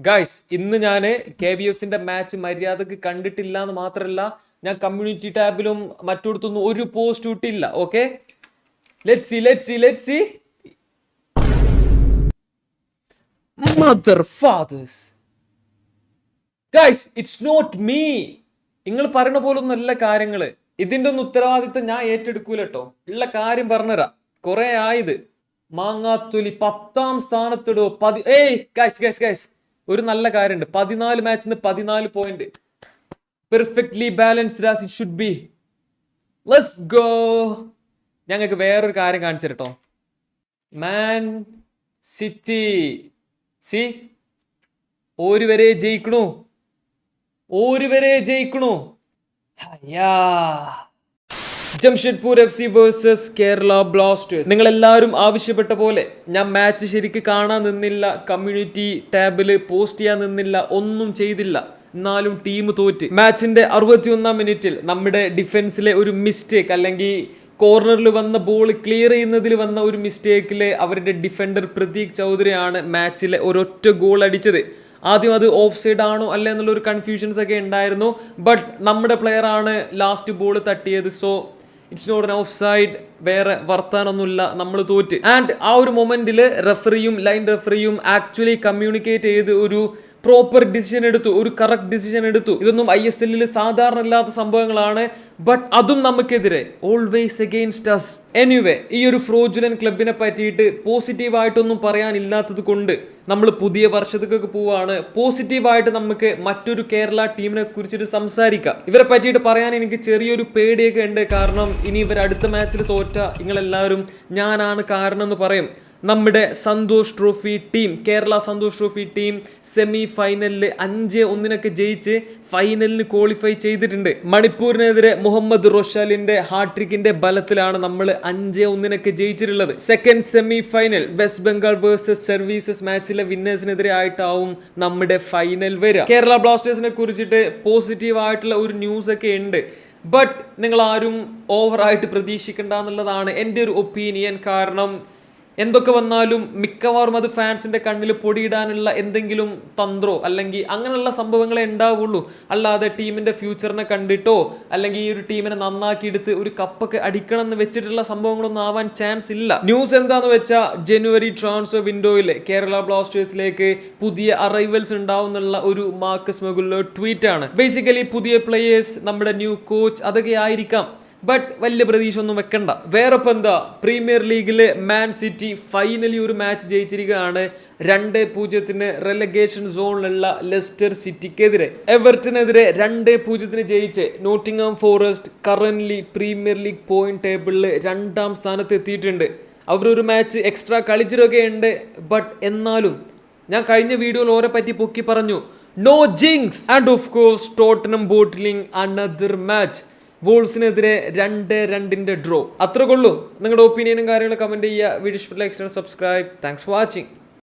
Guys ഇന്ന് ഞാൻ K B എഫ്സിന്റെ match മര്യാദയ്ക്ക് കണ്ടിട്ടില്ല എന്ന് മാത്രമല്ല ഞാൻ കമ്മ്യൂണിറ്റി ടാബിലും മറ്റിടത്തൊന്നും ഒരു പോസ്റ്റ് ഇട്ടില്ല okay let see let see let see mother fathers guys it's not me നിങ്ങൾ പറയണ പോലൊന്നും നല്ല കാര്യങ്ങൾ ഇതിന്റെ ഒന്നും ഉത്തരവാദിത്തം ഞാൻ ഏറ്റെടുക്കൂല കേട്ടോ ഉള്ള കാര്യം പറഞ്ഞുതരാം. കുറെ ആയത്. മാങ്ങാത്തൊലി പത്താം സ്ഥാനത്തിടോ. പതി ഏയ് ഗായ്സ് ഗായ്സ് ഗൈസ് ഒരു നല്ല കാര്യമുണ്ട്. പതിനാല് മാച്ചിൽ നിന്ന് പതിനാല് point perfectly balanced as it should be let's go ഞങ്ങൾക്ക് വേറൊരു കാര്യം കാണിച്ചു കേട്ടോ മാൻ സിറ്റി സി ഒരു വരെ ജയിക്കണു. ഒരു വരെ ജയിക്കണു. ഹയ്യാ Jamshedpur F C versus Kerala Blasters നിങ്ങൾ എല്ലാവരും ആവശ്യപ്പെട്ട പോലെ ഞാൻ മാച്ച് ശരിക്ക് കാണാൻ നിന്നില്ല കമ്മ്യൂണിറ്റി ടാബിൽ പോസ്റ്റ് ചെയ്യാൻ നിന്നില്ല ഒന്നും ചെയ്തില്ല. എന്നാലും ടീം തോറ്റ്. മാച്ചിന്റെ അറുപത്തി ഒന്നാം മിനിറ്റിൽ നമ്മുടെ ഡിഫൻസിലെ ഒരു മിസ്റ്റേക്ക് അല്ലെങ്കിൽ കോർണറിൽ വന്ന ബോൾ ക്ലിയർ ചെയ്യുന്നതിൽ വന്ന ഒരു മിസ്റ്റേക്കിലെ അവരുടെ ഡിഫൻഡർ പ്രതീക് ചൗധരിയാണ് മാച്ചിലെ ഒരൊറ്റ ഗോൾ അടിച്ചത്. ആദ്യം അത് ഓഫ് സൈഡ് ആണോ അല്ല എന്നുള്ള ഒരു കൺഫ്യൂഷൻസ് ഒക്കെ ഉണ്ടായിരുന്നു. ബട്ട് നമ്മുടെ പ്ലെയർ ആണ് last ball തട്ടിയത്. So it's not an offside വേറെ വർത്താനൊന്നുമില്ല. നമ്മൾ തോറ്റ്. ആൻഡ് ആ ഒരു മൊമെന്റിൽ റെഫറിയും ലൈൻ റെഫറിയും ആക്ച്വലി കമ്മ്യൂണിക്കേറ്റ് ചെയ്ത് ഒരു പ്രോപ്പർ ഡിസിഷൻ എടുത്തു. ഒരു കറക്റ്റ് ഡിസിഷൻ എടുത്തു. ഇതൊന്നും ഐ എസ് എല്ലിൽ സാധാരണ ഇല്ലാത്ത സംഭവങ്ങളാണ്. ബട്ട് അതും നമുക്കെതിരെ. ഓൾവേസ് അഗെയിൻസ്റ്റ് അസ് എനിവേ ഈ ഒരു ഫ്രോജുലൻ ക്ലബിനെ പറ്റിയിട്ട് പോസിറ്റീവായിട്ടൊന്നും പറയാനില്ലാത്തത് കൊണ്ട് നമ്മൾ പുതിയ വർഷത്തേക്കൊക്കെ പോവാണ്. പോസിറ്റീവായിട്ട് നമുക്ക് മറ്റൊരു കേരള ടീമിനെ കുറിച്ചിട്ട് സംസാരിക്കാം. ഇവരെ പറ്റിയിട്ട് പറയാൻ എനിക്ക് ചെറിയൊരു പേടിയൊക്കെ ഉണ്ട്. കാരണം ഇനി ഇവർ അടുത്ത മാച്ചിൽ തോറ്റ നിങ്ങളെല്ലാവരും ഞാനാണ് കാരണം എന്ന് പറയും. നമ്മുടെ Santosh trophy team Kerala Santosh trophy team semi ഫൈനലിൽ അഞ്ച് ഒന്നിനൊക്കെ ജയിച്ച് ഫൈനലിന് ക്വാളിഫൈ ചെയ്തിട്ടുണ്ട്. മണിപ്പൂരിനെതിരെ മുഹമ്മദ് റൊഷാലിന്റെ ഹാട്രിക്കിന്റെ ബലത്തിലാണ് നമ്മൾ അഞ്ച് ഒന്നിനൊക്കെ ജയിച്ചിട്ടുള്ളത്. Second semi final West Bengal versus services മാച്ചിലെ വിന്നേഴ്സിനെതിരെ ആയിട്ടാവും നമ്മുടെ ഫൈനൽ വരിക. കേരള ബ്ലാസ്റ്റേഴ്സിനെ കുറിച്ചിട്ട് പോസിറ്റീവ് ആയിട്ടുള്ള ഒരു ന്യൂസ് ഒക്കെ ഉണ്ട്. ബട്ട് നിങ്ങൾ ആരും ഓവറായിട്ട് പ്രതീക്ഷിക്കേണ്ട എന്നുള്ളതാണ് എന്റെ ഒരു ഒപ്പീനിയൻ കാരണം എന്തൊക്കെ വന്നാലും മിക്കവാറും അത് ഫാൻസിന്റെ കണ്ണിൽ പൊടിയിടാനുള്ള എന്തെങ്കിലും തന്ത്രോ അല്ലെങ്കിൽ അങ്ങനെയുള്ള സംഭവങ്ങളെ ഉണ്ടാവുള്ളൂ. അല്ലാതെ ടീമിന്റെ ഫ്യൂച്ചറിനെ കണ്ടിട്ടോ അല്ലെങ്കിൽ ഈ ഒരു ടീമിനെ നന്നാക്കി എടുത്ത് ഒരു കപ്പൊക്കെ അടിക്കണം എന്ന് വെച്ചിട്ടുള്ള സംഭവങ്ങളൊന്നും ആവാൻ ചാൻസ് ഇല്ല. ന്യൂസ് എന്താന്ന് വെച്ചാൽ ജനുവരി ട്രാൻസ്ഫർ വിൻഡോയിൽ കേരള ബ്ലാസ്റ്റേഴ്സിലേക്ക് പുതിയ അറൈവൽസ് ഉണ്ടാവുന്നുള്ള ഒരു മാർക്കസ് മെഗുല്ലോ ട്വീറ്റ് ആണ്. ബേസിക്കലി പുതിയ പ്ലേയേഴ്സ് നമ്മുടെ ന്യൂ കോച്ച് അതൊക്കെ ആയിരിക്കാം. ബട്ട് വലിയ പ്രതീക്ഷ ഒന്നും വെക്കണ്ട. വേറെ ഇപ്പം എന്താ പ്രീമിയർ ലീഗിൽ മാൻ സിറ്റി ഫൈനലി ഒരു മാച്ച് ജയിച്ചിരിക്കുകയാണ്. രണ്ട് പൂജ്യത്തിന് റെലഗേഷൻ സോണിലുള്ള ലെസ്റ്റർ സിറ്റിക്കെതിരെ എവർട്ടിനെതിരെ രണ്ട് പൂജ്യത്തിന് ജയിച്ച് Nottingham Forest currently premier league point ടേബിളിൽ രണ്ടാം സ്ഥാനത്ത് എത്തിയിട്ടുണ്ട്. അവരൊരു മാച്ച് എക്സ്ട്രാ കളിച്ചിട്ടൊക്കെ ഉണ്ട് ബട്ട് എന്നാലും ഞാൻ കഴിഞ്ഞ വീഡിയോയിൽ ഓരെ പറ്റി പൊക്കി പറഞ്ഞു. No jinx and of course Tottenham bottling another match വോൾസിനെതിരെ രണ്ട് രണ്ടിന്റെ ഡ്രോ അത്ര കൊള്ളൂ നിങ്ങളുടെ ഒപ്പീനിയനും കാര്യങ്ങളും കമന്റ് ചെയ്യുക. Video like subscribe thanks for watching